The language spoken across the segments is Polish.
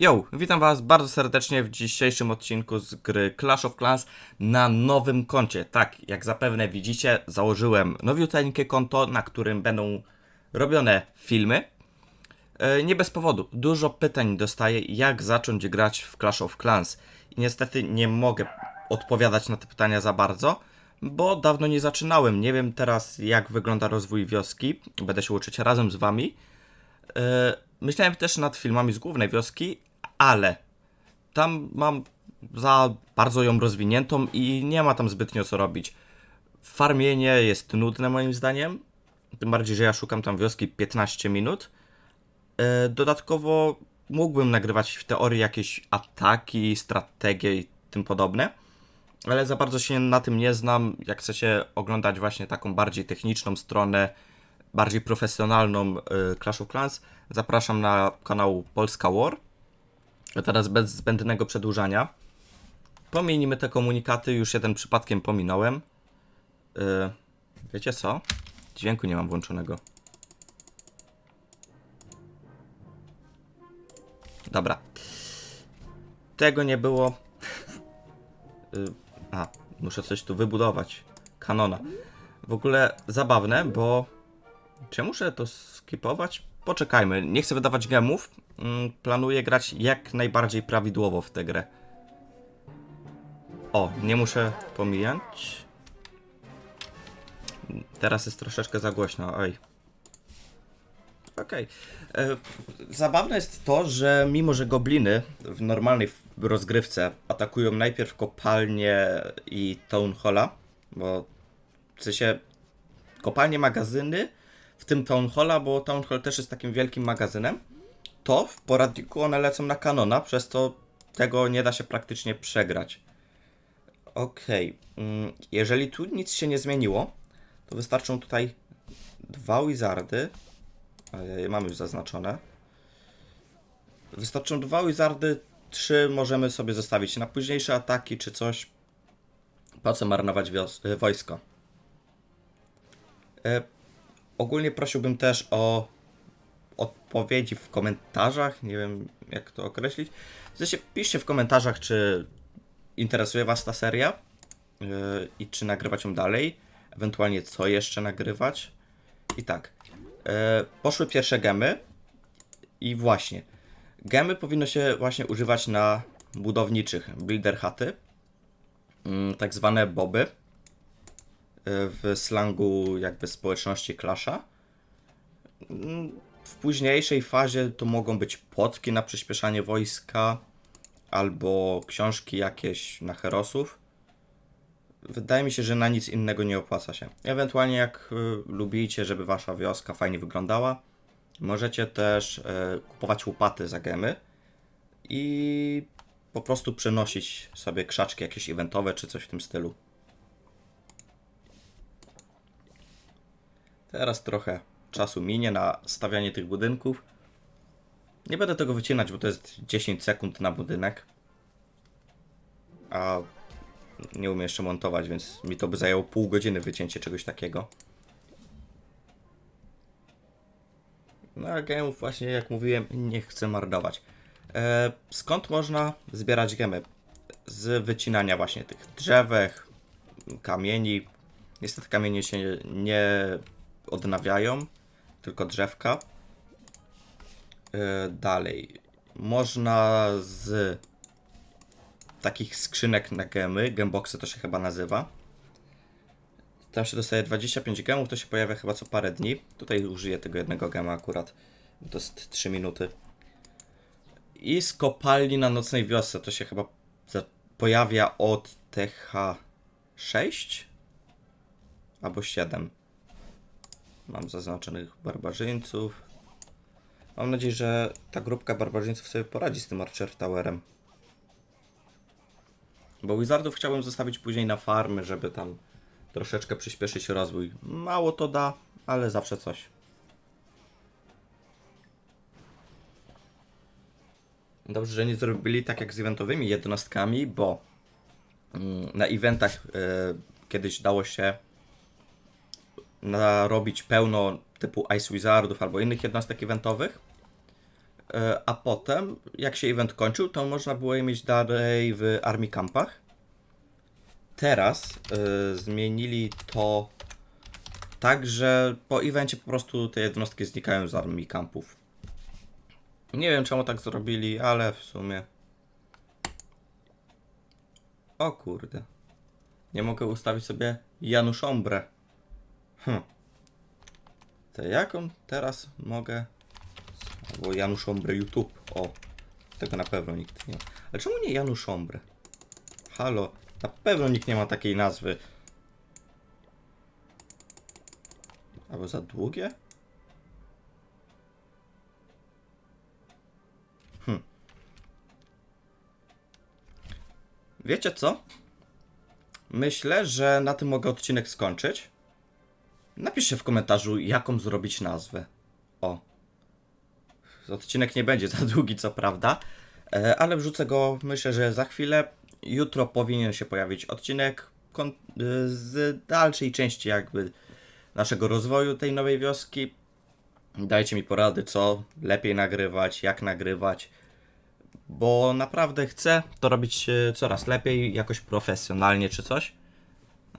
Yo, witam was bardzo serdecznie w dzisiejszym odcinku z gry Clash of Clans na nowym koncie. Tak, jak zapewne widzicie, założyłem nowiuteńkie konto, na którym będą robione filmy. E, nie bez powodu. Dużo pytań dostaję, jak zacząć grać w Clash of Clans. I niestety nie mogę odpowiadać na te pytania za bardzo, bo dawno nie zaczynałem. Nie wiem teraz, jak wygląda rozwój wioski. Będę się uczyć razem z wami. E, Myślałem też nad filmami z głównej wioski, ale tam mam za bardzo ją rozwiniętą i nie ma tam zbytnio co robić. Farmienie jest nudne moim zdaniem, tym bardziej, że ja szukam tam wioski 15 minut. E, Dodatkowo mógłbym nagrywać w teorii jakieś ataki, strategie i tym podobne, ale za bardzo się na tym nie znam. Jak chcecie oglądać właśnie taką bardziej techniczną stronę, bardziej profesjonalną y, Clash of Clans, zapraszam na kanał Polska War. Teraz bez zbędnego przedłużania. Pominijmy te komunikaty, już jeden przypadkiem pominąłem. Y, wiecie co? Dźwięku nie mam włączonego. Dobra. Tego nie było. Y, A, muszę coś tu wybudować. Kanona. W ogóle zabawne, bo czy ja muszę to skipować? Poczekajmy, nie chcę wydawać gemów. Mm, Planuję grać jak najbardziej prawidłowo w tę grę. O, nie muszę pomijać. Teraz jest troszeczkę za głośno, oj. Okej. E, Zabawne jest to, że mimo, że gobliny w normalnej rozgrywce atakują najpierw kopalnię i town halla, bo w sensie kopalnie, magazyny, w tym Town Halla, bo Town Hall też jest takim wielkim magazynem, to w poradniku one lecą na kanona, przez to tego nie da się praktycznie przegrać. Okej, mm, jeżeli tu nic się nie zmieniło, to wystarczą tutaj dwa wizardy, ale mamy już zaznaczone. Wystarczą dwa wizardy, trzy możemy sobie zostawić na późniejsze ataki czy coś. Po co marnować e, wojsko? E, Ogólnie prosiłbym też o odpowiedzi w komentarzach. Nie wiem, jak to określić. Sensie, piszcie w komentarzach, czy interesuje Was ta seria yy, i czy nagrywać ją dalej. Ewentualnie, co jeszcze nagrywać. I tak. Yy, poszły pierwsze gemy. I właśnie. Gemy powinno się właśnie używać na budowniczych builder. Yy, tak zwane boby w slangu jakby społeczności Clasha. W późniejszej fazie to mogą być płotki na przyspieszanie wojska albo książki jakieś na herosów. Wydaje mi się, że na nic innego nie opłaca się. Ewentualnie jak y, lubicie, żeby wasza wioska fajnie wyglądała, możecie też y, kupować łopaty za gemy i po prostu przenosić sobie krzaczki jakieś eventowe czy coś w tym stylu. Teraz trochę czasu minie na stawianie tych budynków. Nie będę tego wycinać, bo to jest 10 sekund na budynek. A nie umiem jeszcze montować, więc mi to by zajęło pół godziny wycięcie czegoś takiego. No a gemów właśnie, jak mówiłem, nie chcę marnować. E, skąd można zbierać gemy? Z wycinania właśnie tych drzewek, kamieni. Niestety kamienie się nie odnawiają, tylko drzewka. Yy, dalej. Można z takich skrzynek na gemy, gemboxy to się chyba nazywa. Tam się dostaje 25 gemów, to się pojawia chyba co parę dni. Tutaj użyję tego jednego gema akurat. To jest 3 minuty. I z kopalni na nocnej wiosce to się chyba pojawia od TH6 albo 7. Mam zaznaczonych barbarzyńców. Mam nadzieję, że ta grupka barbarzyńców sobie poradzi z tym Archer Towerem. Bo Wizardów chciałbym zostawić później na farmy, żeby tam troszeczkę przyspieszyć rozwój. Mało to da, ale zawsze coś. Dobrze, że nie zrobili tak jak z eventowymi jednostkami, bo mm, na eventach e, kiedyś dało się narobić pełno typu Ice Wizardów albo innych jednostek eventowych. E, A potem, jak się event kończył, to można było je mieć dalej w Army Campach. Teraz e, zmienili to tak, że po evencie po prostu te jednostki znikają z Army Campów. Nie wiem czemu tak zrobili, ale w sumie. O kurde. Nie mogę ustawić sobie Janusz Ombre. Hm. To jaką teraz mogę Albo Janusz Ombre YouTube. O, tego na pewno nikt nie ma. Ale czemu nie Janusz Ombre? Halo, na pewno nikt nie ma takiej nazwy. Albo za długie? Hm. Wiecie co? Myślę, że na tym mogę odcinek skończyć. Napiszcie w komentarzu, jaką zrobić nazwę. O. Odcinek nie będzie za długi, co prawda, e, ale wrzucę go myślę, że za chwilę. Jutro powinien się pojawić odcinek e, z dalszej części jakby naszego rozwoju tej nowej wioski. Dajcie mi porady, co lepiej nagrywać, jak nagrywać, bo naprawdę chcę to robić e, coraz lepiej, jakoś profesjonalnie czy coś,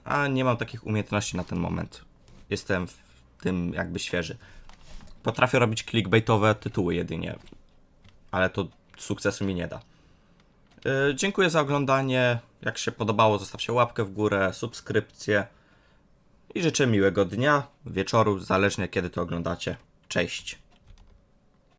a nie mam takich umiejętności na ten moment. Jestem w tym jakby świeży. Potrafię robić clickbaitowe tytuły jedynie, ale to sukcesu mi nie da. Yy, dziękuję za oglądanie. Jak się podobało, zostawcie łapkę w górę, subskrypcję i życzę miłego dnia, wieczoru, zależnie kiedy to oglądacie. Cześć.